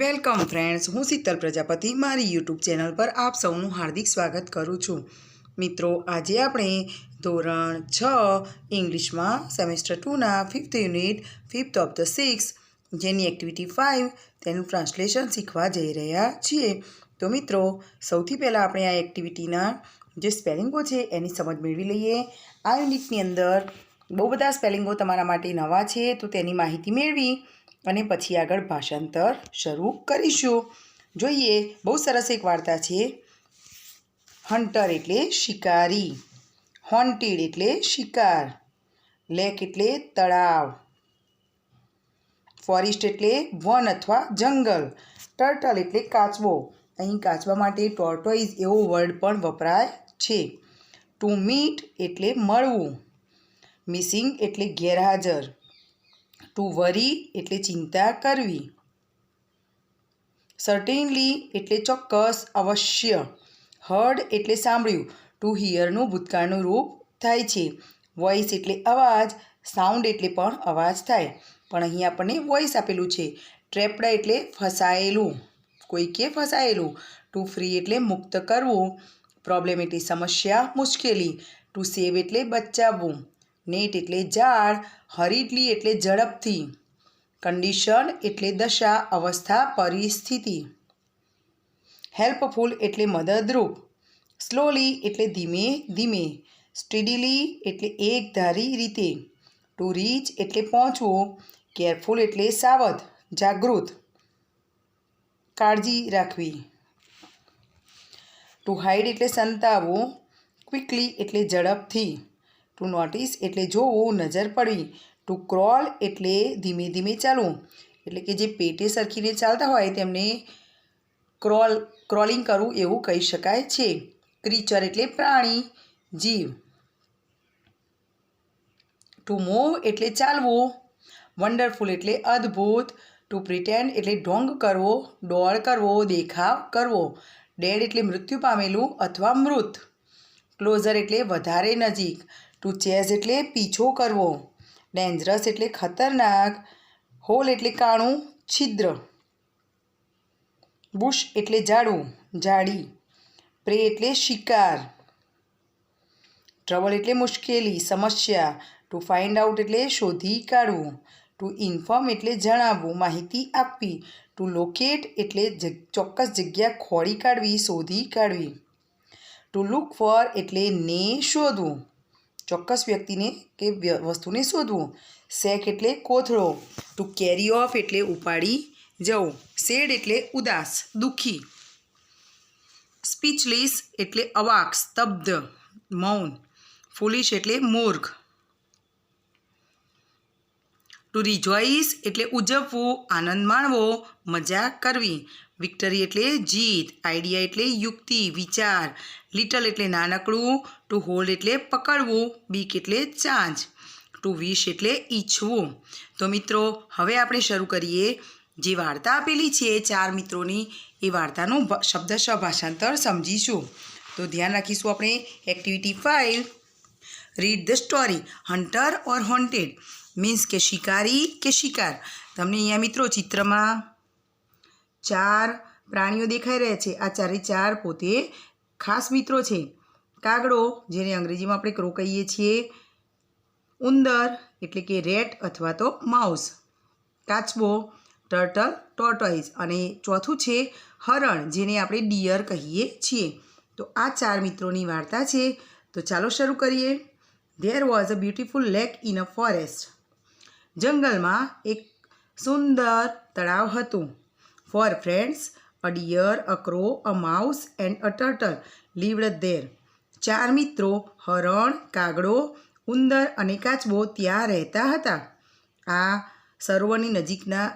Welcome friends, હું શીતલ પ્રજાપતિ, મારી YouTube channel પર આપ સૌનું હાર્દિક સ્વાગત કરું છું. મિત્રો, આજે આપણે ધોરણ છ, ઇંગ્લિશમાં semester ટુના fifth unit fifth of the six જેની એક્ટિવિટી ફાઇવ તેનું ટ્રાન્સલેશન શીખવા જઈ રહ્યા છીએ. તો મિત્રો, સૌથી પહેલાં આપણે આ એક્ટિવિટીના જે સ્પેલિંગો છે, એની સમજ મેળવી લઈએ. આ યુનિટની અંદર બહુ બધા સ્પેલિંગો તમારા માટે નવા છે, તો તેની માહિતી મેળવી. અને પછી આગળ ભાષાંતર શરૂ કરીશું. જોઈએ, બહુ સરસ એક વાર્તા છે. હન્ટર એટલે શિકારી. હોન્ટેડ એટલે શિકાર. લેક એટલે તળાવ. ફોરેસ્ટ એટલે વન અથવા જંગલ. ટર્ટલ એટલે કાચબો. અહીં કાચબા માટે ટોર્ટોઇઝ એવો વર્ડ પણ વપરાય છે. ટુ મીટ એટલે મળવું. મિસિંગ એટલે ગેરહાજર. ટુ વરી એટલે ચિંતા કરવી. સર્ટેનલી એટલે ચોક્કસ, અવશ્ય. હર્ડ એટલે સાંભળ્યું. ટુ હિયરનું ભૂતકાળનું રૂપ થાય છે. વોઇસ એટલે અવાજ સાઉન્ડ એટલે પણ અવાજ થાય. પણ અહીં આપણને વોઇસ આપેલું છે. ટ્રેપડા એટલે ફસાયેલું. કોઈકે ફસાયેલું. ટુ ફ્રી એટલે મુક્ત કરવું. પ્રોબ્લેમ એટલે સમસ્યા મુશ્કેલી. ટુ સેવ એટલે બચાવવું. નેટ એટલે ઝાડ હરીડલી એટલે ઝડપથી. કન્ડિશન એટલે દશા, અવસ્થા, પરિસ્થિતિ. હેલ્પફુલ એટલે મદદરૂપ. સ્લોલી એટલે ધીમે ધીમે. સ્ટીડીલી એટલે એકધારી રીતે. ટુ રીચ એટલે પહોંચવું. કેરફુલ એટલે સાવધ, જાગૃત. કાળજી રાખવી. ટુ હાઈડ એટલે સંતાવવું. ક્વિકલી એટલે ઝડપથી. ટુ નોટિસ એટલે જોવું નજર પડવી ટુ ક્રોલ એટલે ધીમે ધીમે ચાલવું. એટલે કે જે પેટે સરખીને ચાલતા હોય તેમને ક્રોલ ક્રોલિંગ કરવું એવું કહી શકાય છે. ક્રીચર એટલે પ્રાણી, જીવ. ટુ મૂવ એટલે ચાલવું. વન્ડરફુલ એટલે અદ્ભુત. ટુ પ્રિટેન્ડ એટલે ઢોંગ કરવો ડોળ કરવો, દેખાવ કરવો. ડેડ એટલે મૃત્યુ પામેલું અથવા મૃત. ક્લોઝર એટલે વધારે નજીક. ટુ ચેઝ એટલે પીછો કરવો. ડેન્જરસ એટલે ખતરનાક. હોલ એટલે કાણું. છિદ્ર. બુશ એટલે ઝાડું ઝાડી પ્રે એટલે શિકાર. ટ્રબલ એટલે મુશ્કેલી, સમસ્યા. ટુ ફાઇન્ડ આઉટ એટલે શોધી કાઢવું. ટુ ઇન્ફોર્મ એટલે જણાવવું, માહિતી આપવી. ટુ લોકેટ એટલે ચોક્કસ જગ્યા ખોળી કાઢવી, શોધી કાઢવી. ટુ લુક ફોર એટલે ને શોધવું. ચોક્કસ વ્યક્તિને કે વસ્તુને શોધવું. સેક એટલે કોથળો. ટુ કેરી ઓફ એટલે ઉપાડી જવું. સેડ એટલે ઉદાસ, દુઃખી. સ્પીચલેસ એટલે અવાક, સ્તબ્ધ, મૌન. ફૂલિશ એટલે મૂર્ખ. ટુ રિજોઇસ એટલે ઉજવવું, આનંદ માણવો મજા કરવી. વિક્ટરી એટલે જીત, આઈડિયા એટલે યુક્તિ, વિચાર, લિટલ એટલે નાનકડું, ટુ હોલ્ડ એટલે પકડવું, બીક એટલે ચાંચ ટુ વિશ એટલે ઈચ્છવું. તો મિત્રો, હવે આપણે શરૂ કરીએ. જે વાર્તા આપેલી છે, ચાર મિત્રોની, એ વાર્તાનું શબ્દશ ભાષાંતર સમજીશું. તો ધ્યાન રાખીશું આપણે activity five read the story hunter or haunted means કે શિકારી કે શિકાર. તમને અહીંયા મિત્રો ચિત્રમાં ચાર પ્રાણીઓ દેખાઈ રહ્યા છે. આ ચારે ચાર પોતે ખાસ મિત્રો છે. કાગડો, જેને અંગ્રેજીમાં આપણે ક્રો કહીએ છીએ, ઉંદર એટલે કે રેટ અથવા તો માઉસ, કાચબો, ટર્ટલ ટોર્ટોઇઝ અને ચોથું છે હરણ, જેને આપણે ડિયર કહીએ છીએ. તો આ ચાર મિત્રોની વાર્તા છે. તો ચાલો શરૂ કરીએ. There was a beautiful lake in a forest જંગલમાં એક સુંદર તળાવ હતું. Four friends a deer, a crow, a mouse and a turtle lived there ચાર મિત્રો હરણ કાગડો ઉંદર અને કાચબો ત્યાં રહેતા હતા. આ સરોવરની નજીકના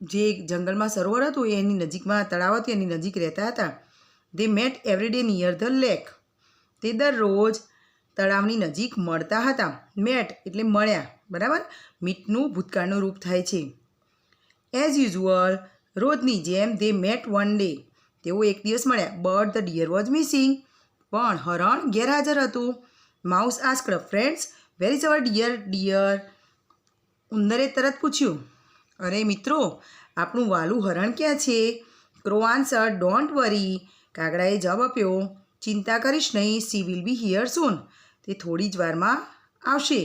જે જંગલમાં સરોવર હતું એની નજીકમાં તળાવ હતું એની નજીક રહેતા હતા. They met every day near the lake તે દરરોજ તળાવની નજીક મળતા હતા. મેટ એટલે મળ્યા બરાબર? મીટનું ભૂતકાળનું રૂપ થાય છે. એઝ યુઝ્યુઅલ રોજની જેમ ધે મેટ વન ડે તેઓ એક દિવસ મળ્યા. But the deer was missing પણ હરણ ગેરહાજર હતું. Mouse asked friends where is our deer deer ઉંદરે તરત પૂછ્યું, અરે મિત્રો, આપણું વાલું હરણ ક્યાં છે? ક્રો આન્સર ડોન્ટ વરી કાગડાએ જવાબ આપ્યો, ચિંતા કરીશ નહીં. She will be here soon તે થોડી જ વારમાં આવશે.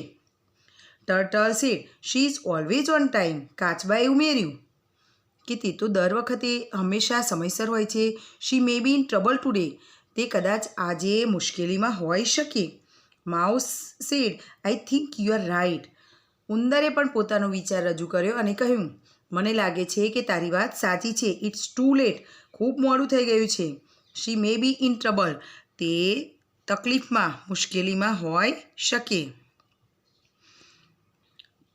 Turtle said she is always on time કાચબાએ ઉમેર્યું કે તે તો દર વખતે હંમેશા સમયસર હોય છે. She may be in trouble today તે કદાચ આજે મુશ્કેલીમાં હોઈ શકે. Mouse said I think you are right ઉંદરે પણ પોતાનો વિચાર રજૂ કર્યો અને કહ્યું, મને લાગે છે કે તારી વાત સાચી છે. ઇટ્સ ટુ લેટ ખૂબ મોડું થઈ ગયું છે. She may be in trouble તે તકલીફમાં, મુશ્કેલીમાં હોઈ શકે.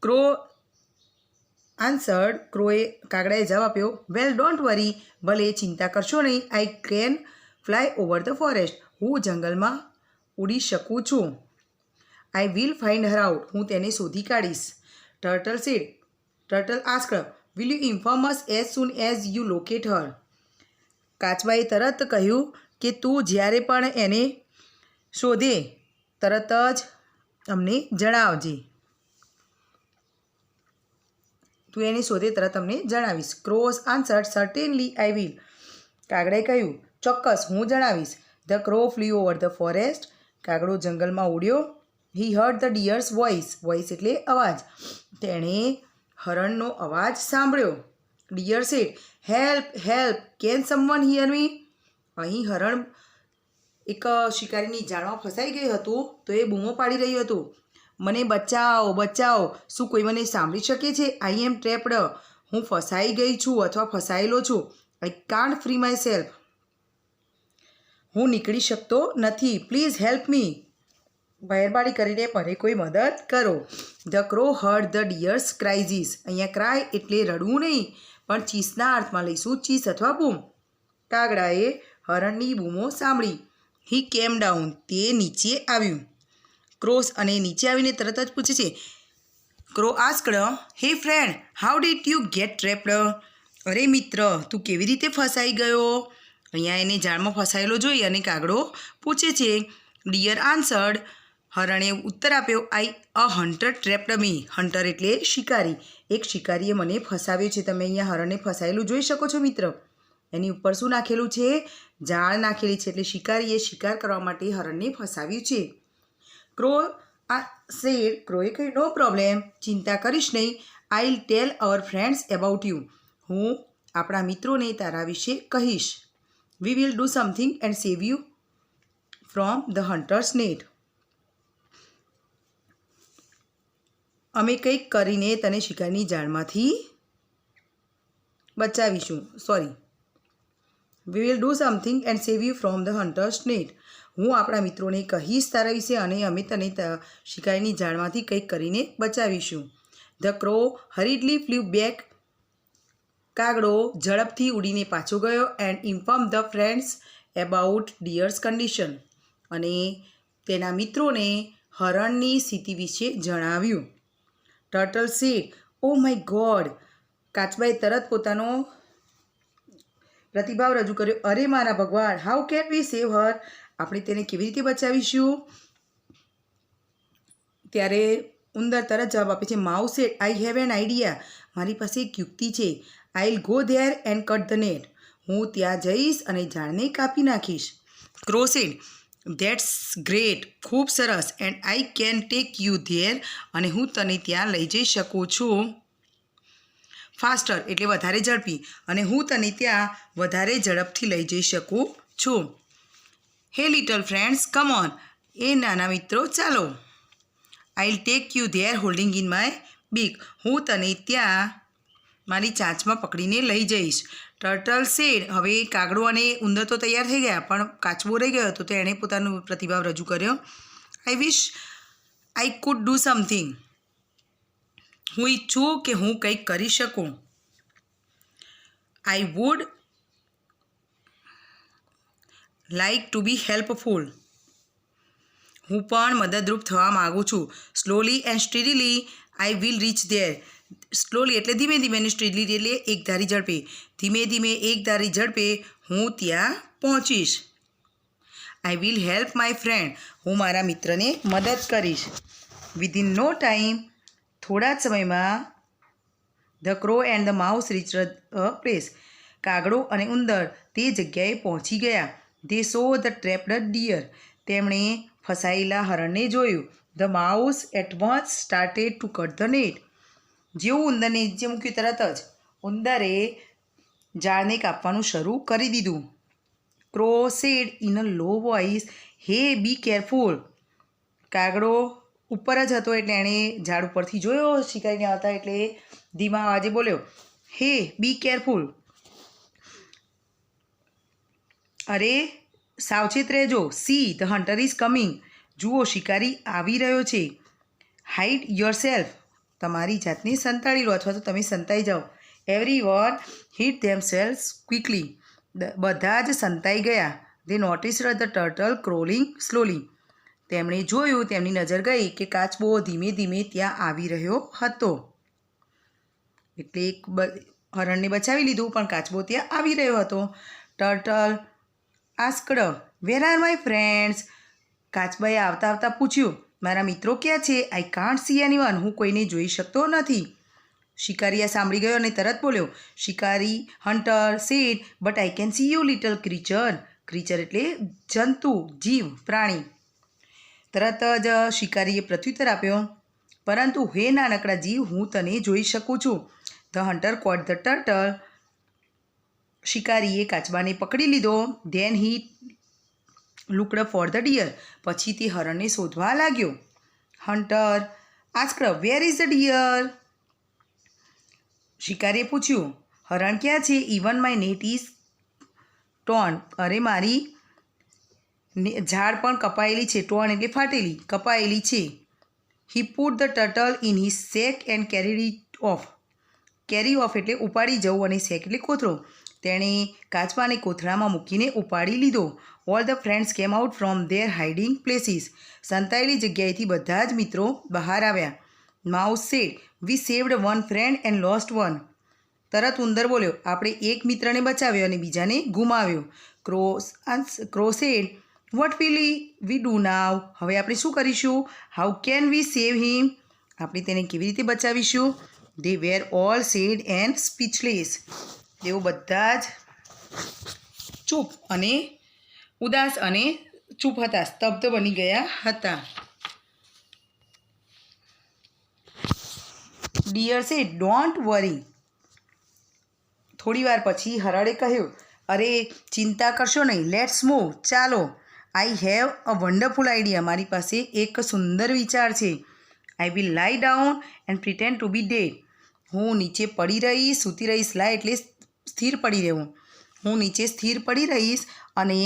ક્રો આન્સર્ડ ક્રોએ કાગડાએ જવાબ આપ્યો વેલ ડોન્ટ વરી ભલે ચિંતા કરશો નહીં. I can fly over the forest હું જંગલમાં ઉડી શકું છું. I will find her out હું તેને શોધી કાઢીશ. Turtle said turtle ask will you inform us as soon as you locate her કાચબાએ તરત કહ્યું કે, તું જ્યારે પણ એને શોધે, તરત જ અમને જણાવજે. તું એની શોધે તરત તમને જણાવીશ. Crow's answer certainly I will કાગડાએ કહ્યું, ચોક્કસ, હું જણાવીશ. The crow flew over the forest કાગડો જંગલમાં ઉડ્યો. He heard the deer's voice voice એટલે અવાજ. તેણે હરણનો અવાજ સાંભળ્યો. Deer said help help can someone hear me અહીં હરણ એક શિકારીની જાળમાં ફસાઈ ગયું હતું, તો એ બૂમો પાડી રહ્યું હતું. મને બચાવો બચાવો. શું કોઈ મને સાંભળી શકે છે? આઈ એમ ટ્રેપડ હું ફસાઈ ગઈ છું અથવા ફસાયેલો છું. I can't free myself હું નીકળી શકતો નથી. પ્લીઝ હેલ્પ મી મહેરબાની કરીને મને કોઈ મદદ કરો. The crow heard the deer's cries અહીંયા ક્રાય એટલે રડવું નહીં, પણ ચીસના અર્થમાં લઈશું ચીસ અથવા બૂમ. કાગડાએ હરણની બૂમો સાંભળી. હી કેમ ડાઉન તે નીચે આવ્યું. ક્રોસ અને નીચે આવીને તરત જ પૂછે છે, crow asked hey friend, how did you get trapped? અરે મિત્ર, તું કેવી રીતે ફસાઈ ગયો? અહીંયા એને ઝાડમાં ફસાયેલો જોઈ અને કાગડો પૂછે છે, ડિયર આન્સર્ડ હરણે ઉત્તર આપ્યો, આઈ, અ હન્ટર ટ્રેપ્ડ મી. હન્ટર એટલે શિકારી. એક શિકારીએ મને ફસાવ્યો છે, તમે અહીંયા હરણે ફસાયેલું જોઈ શકો છો, મિત્ર. એની ઉપર શું નાખેલું છે? જાળ નાખેલી છે, એટલે શિકારીએ શિકાર કરવા માટે હરણને ફસાવ્યું છે. ક્રો આ સેડ ક્રોએ કહ્યું નો પ્રોબ્લેમ ચિંતા કરીશ નહીં. I'll tell our friends about you હું આપણા મિત્રોને તારા વિશે કહીશ. We will do something and save you from the hunter's net અમે કંઈક કરીને તને શિકારની જાળમાંથી બચાવીશું. Sorry we will do something and save you from the hunter's net હું આપણા મિત્રોને કહીશ તારા વિશે અને અમે તને શિકારીની જાળમાંથી કંઈક કરીને બચાવીશું. The crow hurriedly flew back કાગડો ઝડપથી ઉડીને પાછો ગયો and inform the friends about deer's condition અને તેના મિત્રોને હરણની સ્થિતિ વિશે જણાવ્યું. Turtle said oh my God કાચબાએ તરત પોતાનો પ્રતિભાવ રજૂ કર્યો. અરે મારા ભગવાન હાઉ કેન વી સેવ હર આપણે તેને કેવી રીતે બચાવીશું? ત્યારે ઉંદર તરત જવાબ આપે છે mouse said I have an idea મારી પાસે એક યુક્તિ છે. I will go there and cut the net હું ત્યાં જઈશ અને ઝાડને કાપી નાખીશ. ક્રોસેડ ધેટ્સ ગ્રેટ ખૂબ સરસ. And I can take you there અને હું તને ત્યાં લઈ જઈ શકું છું. ફાસ્ટર એટલે વધારે ઝડપી. અને હું તને ત્યાં વધારે ઝડપથી લઈ જઈ શકું છું. Hey little friends come on એ નાના મિત્રો, ચાલો. I'll take you there holding in my beak હું તને ત્યાં મારી ચાંચમાં પકડીને લઈ જઈશ. ટર્ટલ સેડ હવે કાગડો અને ઉંદર તો તૈયાર થઈ ગયા, પણ કાચબો રહી ગયો હતો, તો એણે પોતાનો પ્રતિભાવ રજૂ કર્યો. I wish I could do something હું ઈચ્છું કે હું કંઈક કરી શકું. I would like to be helpful. હું પણ મદદરૂપ થવા માગું છું. Slowly and steadily I will reach there. Slowly એટલે ધીમે ધીમે અને સ્ટીડલી એટલે એક ધારી ઝડપે. ધીમે ધીમે એક ધારી ઝડપે હું ત્યાં પહોંચીશ. I will help my friend. હું મારા મિત્રને મદદ કરીશ. Within no time. થોડા જ સમયમાં the crow and the mouse reach a place. કાગડો અને ઉંદર તે જગ્યાએ પહોંચી ગયા. They saw the trapped deer તેમણે ફસાયેલા હરણને જોયું. The mouse at once started to cut the net જેવું ઉંદરને નીચે મૂક્યું તરત જ ઉંદરે ઝાડને કાપવાનું શરૂ કરી દીધું. Crow said in a low voice hey be careful કાગડો ઉપર જ હતો એટલે એણે ઝાડ ઉપરથી જોયો, શિકારીને આવતા એટલે ધીમા અવાજે બોલ્યો, હે બી કેરફુલ અરે, સાવચેત રહેજો. See, the hunter is coming. જુઓ, શિકારી આવી રહ્યો છે. હાઇડ યોર સેલ્ફ તમારી જાતને સંતાડી લો અથવા તો તમે સંતાઈ જાઓ. Everyone hid themselves quickly બધા જ સંતાઈ ગયા. They noticed the turtle crawling slowly તેમણે જોયું, તેમની નજર ગઈ કે કાચબો ધીમે ધીમે ત્યાં આવી રહ્યો હતો. એટલે એક હરણને બચાવી લીધું, પણ કાચબો ત્યાં આવી રહ્યો હતો. Turtle asked where are my friends કાચબાએ આવતા આવતા પૂછ્યું, મારા મિત્રો ક્યાં છે? I can't see anyone હું કોઈને જોઈ શકતો નથી. શિકારી આ સાંભળી ગયો અને તરત બોલ્યો, શિકારી hunter said but I can see you little creature creature એટલે જંતુ, જીવ, પ્રાણી. તરત જ શિકારીએ પ્રત્યુત્તર આપ્યો, પરંતુ હે નાનકડા જીવ, હું તને જોઈ શકું છું. The hunter caught the turtle શિકારીએ કાચબાને પકડી લીધો. Then he looked for the deer પછી તે હરણને શોધવા લાગ્યો. Hunter asked where is the deer શિકારીએ પૂછ્યું, હરણ ક્યાં છે? Even my net is torn અરે મારી ઝાડ પણ કપાયેલી છે ટોન એટલે ફાટેલી, કપાયેલી છે. He put the turtle in he sack and carry it off carry off એટલે ઉપાડી જવું અને સેક એટલે કોથળો તેણે કાચબાને કોથળામાં મૂકીને ઉપાડી લીધો. All the friends came out from their hiding places સંતાયેલી જગ્યાએથી બધા જ મિત્રો બહાર આવ્યા. Mouse said we saved one friend and lost one તરત ઉંદર બોલ્યો, આપણે એક મિત્રને બચાવ્યો અને બીજાને ગુમાવ્યો. Crows crow said what will we do now હવે આપણે શું કરીશું? હાઉ કેન વી સેવ હિમ આપણે તેને કેવી રીતે બચાવીશું? They were all sad and speechless તેઓ બધા જ ચૂપ અને ઉદાસ અને ચૂપ હતા, સ્તબ્ધ બની ગયા હતા. ડિયર સે ડોન્ટ વરી થોડી વાર પછી હરાળે કહ્યું, અરે, ચિંતા કરશો નહીં લેટ્સ મૂવ ચાલો. I have a wonderful idea મારી પાસે એક સુંદર વિચાર છે. I will lie down and pretend to be dead હું નીચે પડી રહીશ સૂતી રહીશ લાય એટલે સ્થિર પડી રહેવું. હું નીચે સ્થિર પડી રહીશ અને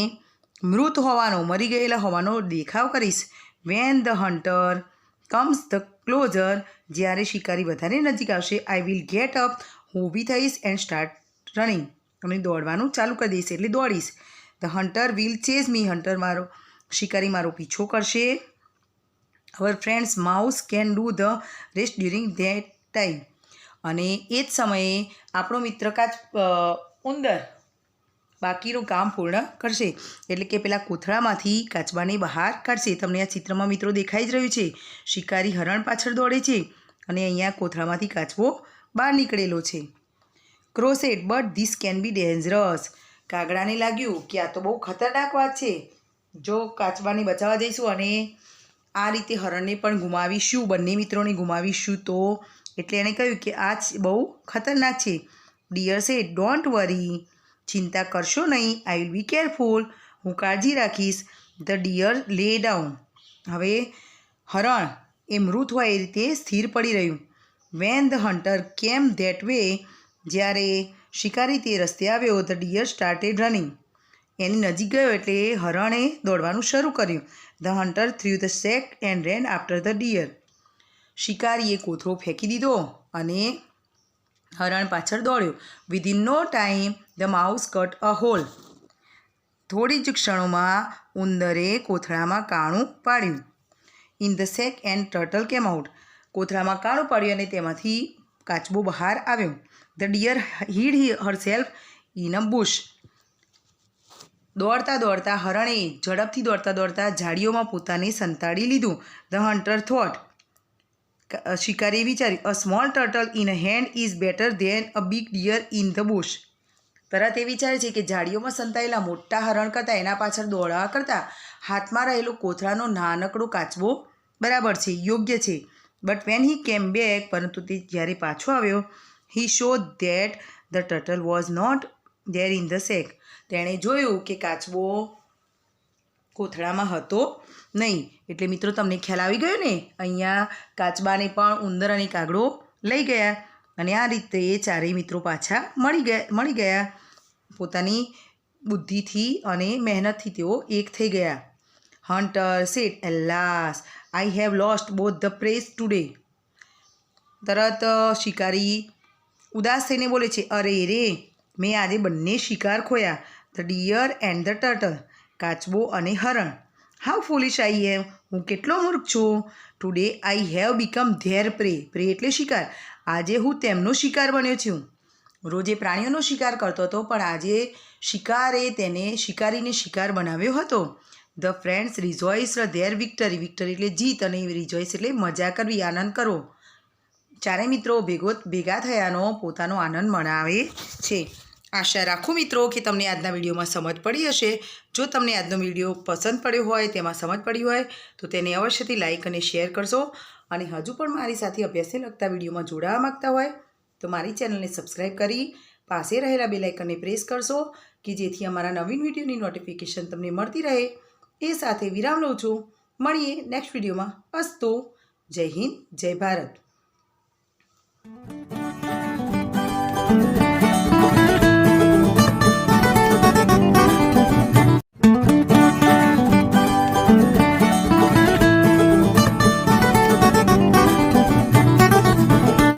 મૃત હોવાનો, મરી ગયેલા હોવાનો દેખાવ કરીશ. When the hunter comes the closer, જ્યારે શિકારી વધારે નજીક આવશે, આઈ વિલ ગેટ અપ, હું ઊભી થઈશ એન્ડ સ્ટાર્ટ રનિંગ. અને દોડવાનું ચાલુ કરી દઈશ એટલે દોડીશ. The hunter will chase me. Hunter મારો, શિકારી મારો પીછો કરશે. Our friends, mouse can do the rest during that time. અને એ જ સમયે આપણો મિત્ર કાચ ઉંદર બાકીનું કામ પૂર્ણ કરશે. એટલે કે પેલા કોથળામાંથી કાચબાને બહાર કાઢશે. તમને આ ચિત્રમાં મિત્રો દેખાઈ જ રહ્યું છે. શિકારી હરણ પાછળ દોડે છે અને અહીંયા કોથળામાંથી કાચબો બહાર નીકળેલો છે. Crow said but this can be dangerous કાગડાને લાગ્યું કે આ તો બહુ ખતરનાક વાત છે. જો કાચબાને બચાવવા જઈશું અને આ રીતે હરણને પણ ગુમાવીશું, બંને મિત્રોને ગુમાવીશું, તો એટલે એણે કહ્યું કે આ બહુ ખતરનાક છે. ડિયર સે ડોન્ટ વરી. ચિંતા કરશો નહીં, આઈ વિલ બી કેરફુલ. હું કાળજી રાખીશ. The deer lay down. હવે હરણ, એ મૃત હોય એ રીતે સ્થિર પડી રહ્યું. When the hunter came that way, જ્યારે શિકારી તે રસ્તે આવ્યો, ધ ડિયર સ્ટાર્ટેડ રનિંગ. એની નજીક ગયો એટલે હરણે દોડવાનું શરૂ કર્યું. The hunter threw the sack and ran after the deer. શિકારીએ કોથળો ફેંકી દીધો અને હરણ પાછળ દોડ્યો. Within no time the mouse cut a hole થોડી જ ક્ષણોમાં ઉંદરે કોથળામાં કાણું પાડ્યું. In the sack and turtle came out કોથળામાં કાણું પાડ્યું અને તેમાંથી કાચબો બહાર આવ્યો. The deer hid herself in a bush દોડતા દોડતા હરણે ઝડપથી દોડતા દોડતા ઝાડીઓમાં પોતાને સંતાડી લીધું. ધ હન્ટર થોટ શિકારીએ વિચાર્યું, a small turtle in a hand is better than a big deer in the bush તરત એ વિચારે છે કે ઝાડીઓમાં સંતાયેલા મોટા હરણ કરતાં એના પાછળ દોડવા કરતાં હાથમાં રહેલો કોથળાનો નાનકડો કાચબો બરાબર છે, યોગ્ય છે. બટ વેન હી કેમ બેક પરંતુ તે જ્યારે પાછો આવ્યો he saw that the turtle was not there in the sack તેણે જોયું કે કાચબો કોથળામાં હતો નહીં. એટલે મિત્રો, તમને ખ્યાલ આવી ગયો ને? અહીંયા કાચબાને પણ ઉંદર અને કાગડો લઈ ગયા અને આ રીતે એ ચારેય મિત્રો પાછા મળી ગયા મળી ગયા. પોતાની બુદ્ધિથી અને મહેનતથી તેઓ એક થઈ ગયા. Hunter, said, alas, I have lost both the preys today. તરત શિકારી ઉદાસ થઈને બોલે છે, અરે રે, મેં આજે બંને શિકાર ખોયા, the deer and the turtle. કાચબો અને હરણ. હાઉ ફોલિશ આઈ એમ હું કેટલો મૂર્ખ છું? Today I have become their prey prey એટલે શિકાર. આજે હું તેમનો શિકાર બન્યો છું. રોજે પ્રાણીઓનો શિકાર કરતો હતો, પણ આજે શિકારે તેને શિકારીને શિકાર બનાવ્યો હતો. The friends rejoice their victory victory એટલે જીત અને રિઝોઇસ એટલે મજા કરવી, આનંદ કરવો ચારેય મિત્રો ભેગો ભેગા થયાનો પોતાનો આનંદ મનાવે છે. આશા રાખું મિત્રો કે તમને આજના વિડીયોમાં સમજ પડી હશે. જો તમને આજનો વીડિયો પસંદ પડ્યો હોય, તેમાં સમજ પડી હોય, તો તેને અવશ્યથી લાઇક અને શેર કરશો અને હજુ પણ મારી સાથે અભ્યાસને લગતા વિડીયોમાં જોડાવા માગતા હોય, તો મારી ચેનલને સબસ્ક્રાઈબ કરી પાસે રહેલા બે લાઇકનને પ્રેસ કરશો કે જેથી અમારા નવીન વિડીયોની નોટિફિકેશન તમને મળતી રહે. એ સાથે વિરામ લઉં છું. મળીએ નેક્સ્ટ વિડીયોમાં. અસ્તો. જય હિન્દ, જય ભારત.